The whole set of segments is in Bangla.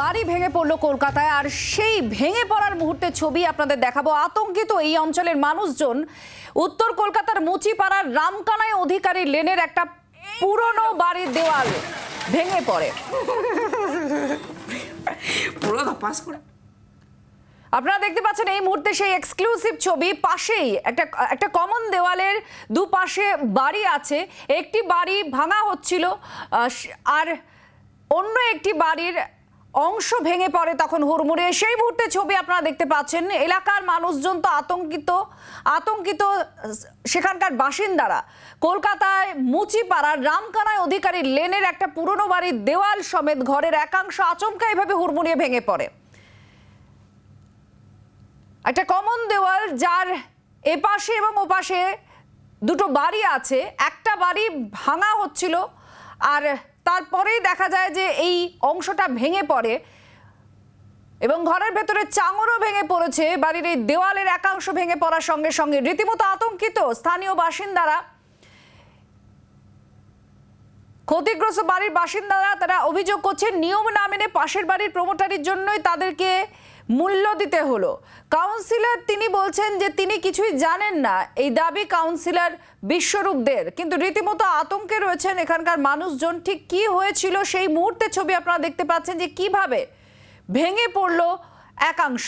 বাড়ি ভেঙে পড়ল কলকাতায় আর সেই ভেঙে পড়ার মুহূর্তে ছবি আপনাদের দেখাবো। আতঙ্কিত এই অঞ্চলের মানুষজন উত্তর কলকাতার মুচিপাড়ার রামকানায় অধিকারী লেনের একটা পুরনো বাড়ির দেওয়াল ভেঙে পড়ে। পুরো পাস করে। আপনারা দেখতে পাচ্ছেন এই মুহূর্তে সেই এক্সক্লুসিভ ছবি। পাশেই একটা একটা কমন দেওয়ালের দুপাশে বাড়ি আছে। একটি বাড়ি ভাঙা হচ্ছিল আর অন্য একটি বাড়ির অংশ ভেঙে পড়ে তখন হুড়মুড়িয়ে সেই মুহূর্তে ছবি আপনারা দেখতে পাচ্ছেন, এলাকার মানুষজন তো আতঙ্কিত আতঙ্কিত সেখানকার বাসিন্দারা। কলকাতায় মুচিপাড়ার রামকানায় অধিকারী লেনের একটা পুরনো বাড়ির দেওয়াল সমেত ঘরের একাংশ আচমকা এভাবে হুড়মুড়িয়ে ভেঙে পড়ে। একটা কমন দেওয়াল যার এপাশে এবং ওপাশে দুটো বাড়ি আছে। একটা বাড়ি ভাঙা হচ্ছিল আর তারপরেই দেখা যায় যে এই অংশটা ভেঙে পড়ে এবং ঘরের ভেতরে চাঙরও ভেঙে পড়েছে। বাড়ির এই দেওয়ালের একাংশ ভেঙে পড়ার সঙ্গে সঙ্গে রীতিমতো আতঙ্কিত স্থানীয় বাসিন্দারা। ক্ষতিগ্রস্ত বাড়ির বাসিন্দারা তারা অভিযোগ করছেন, নিয়ম না মেনে পাশের বাড়ির প্রমোটারির জন্যই তাদেরকে মূল্য দিতে হলো। কাউন্সিলর তিনি বলছেন যে তিনি কিছুই জানেন না এই দাবি কাউন্সিলর বিশ্বরূপদের। কিন্তু রীতিমতো আতঙ্কে রয়েছেন এখানকার মানুষজন। ঠিক কি হয়েছিল সেই মুহূর্তে ছবি আপনারা দেখতে পাচ্ছেন যে কীভাবে ভেঙে পড়ল একাংশ।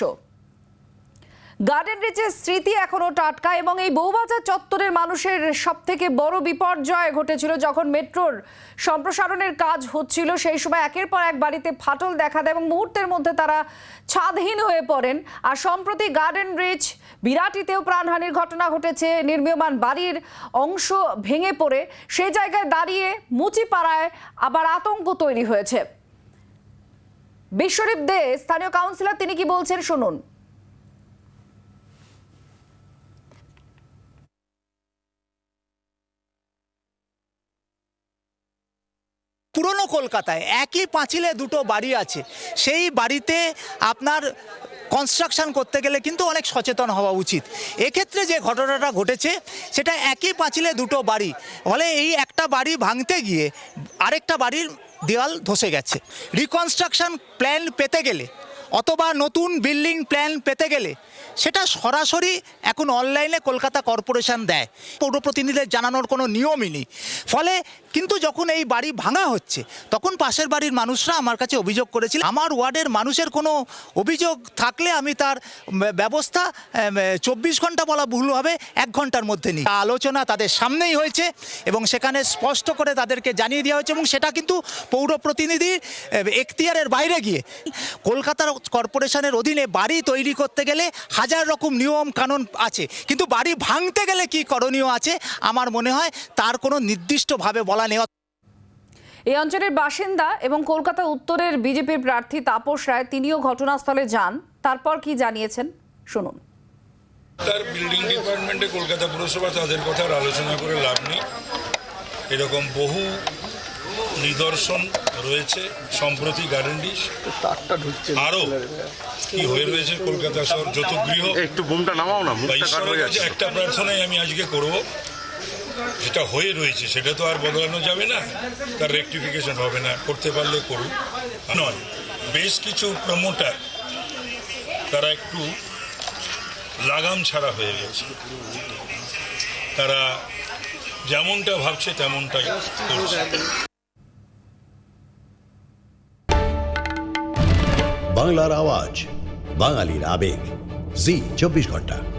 গার্ডেন রিচের স্মৃতি এখনও টাটকা এবং এই বউবাজার চত্বরের মানুষের সব থেকে বড় বিপর্যয় ঘটেছিল যখন মেট্রোর সম্প্রসারণের কাজ হচ্ছিল, সেই সময় একের পর এক বাড়িতে ফাটল দেখা দেয় এবং মুহূর্তের মধ্যে তারা ছাদহীন হয়ে পড়েন। আর সম্প্রতি গার্ডেন রিচ বিরাটিতেও প্রাণহানির ঘটনা ঘটেছে। নির্মীয়মান বাড়ির অংশ ভেঙে পড়ে। সেই জায়গায় দাঁড়িয়ে মুচিপাড়ায় আবার আতঙ্ক তৈরি হয়েছে। বিশ্বরূপ দে, স্থানীয় কাউন্সিলর তিনি কি বলছেন শুনুন। পুরনো কলকাতায়, একই পাঁচিলে দুটো বাড়ি আছে। সেই বাড়িতে আপনার কনস্ট্রাকশন করতে গেলে কিন্তু অনেক সচেতন হওয়া উচিত। এক্ষেত্রে যে ঘটনাটা ঘটেছে, সেটা একই পাঁচিলে দুটো বাড়ি। ফলে এই একটা বাড়ি ভাঙতে গিয়ে আরেকটা বাড়ির দেওয়াল ধসে গেছে। রিকনস্ট্রাকশন প্ল্যান পেতে গেলে অথবা নতুন বিল্ডিং প্ল্যান পেতে গেলে, সেটা সরাসরি এখন অনলাইনে কলকাতা কর্পোরেশন দেয়। পৌর প্রতিনিধিদের জানানোর কোনো নিয়মই নেই। ফলে কিন্তু যখন এই বাড়ি ভাঙা হচ্ছে, তখন পাশের বাড়ির মানুষরা আমার কাছে অভিযোগ করেছিল, আমার ওয়ার্ডের মানুষের কোনো অভিযোগ থাকলে আমি তার ব্যবস্থা চব্বিশ ঘণ্টা বলা ভুল হবে, এক ঘণ্টার মধ্যে নিই। আলোচনা তাদের সামনেই হয়েছে এবং সেখানে স্পষ্ট করে তাদেরকে জানিয়ে দেওয়া হয়েছে এবং সেটা কিন্তু পৌর প্রতিনিধির এখতিয়ারের বাইরে গিয়ে কলকাতার কর্পোরেশনের অধীনে বাড়ি তৈরি করতে গেলে হাজার রকম নিয়ম কানুন আছে। কিন্তু বাড়ি ভাঙতে গেলে কি করণীয় আছে? আমার মনে হয় তার কোনো নির্দিষ্টভাবে বলা নেওয়া এই অঞ্চলের বাসিন্দা এবং কলকাতা উত্তরের বিজেপির প্রার্থী তাপস রায় তিনিও ঘটনাস্থলে যান। তারপর কি জানিয়েছেন? শুনুন। তার বিল্ডিং ডিপার্টমেন্টে কলকাতা পুরসভা তাদের কথা আলোচনা করে লাভ নেই। এরকম বহু নিদর্শন রয়েছে সম্প্রতি গার্ডেন ডিশ আরও কি হয়ে রয়েছে কলকাতা শহর যত গৃহ। একটু বুমটা নামাও না একটা প্রার্থনাই আমি আজকে করব। যেটা হয়ে রয়েছে সেটা তো আর বদলানো যাবে না। তার রেকটিফিকেশন হবে না। করতে পারলে করুন। নয়, বেশ কিছু প্রমোটার তারা একটু লাগাম ছাড়া হয়ে গেছে। তারা যেমনটা ভাবছে তেমনটাই করছে। বাংলার আওয়াজ, বাঙালির আবেগ। জি, চব্বিশ ঘণ্টা।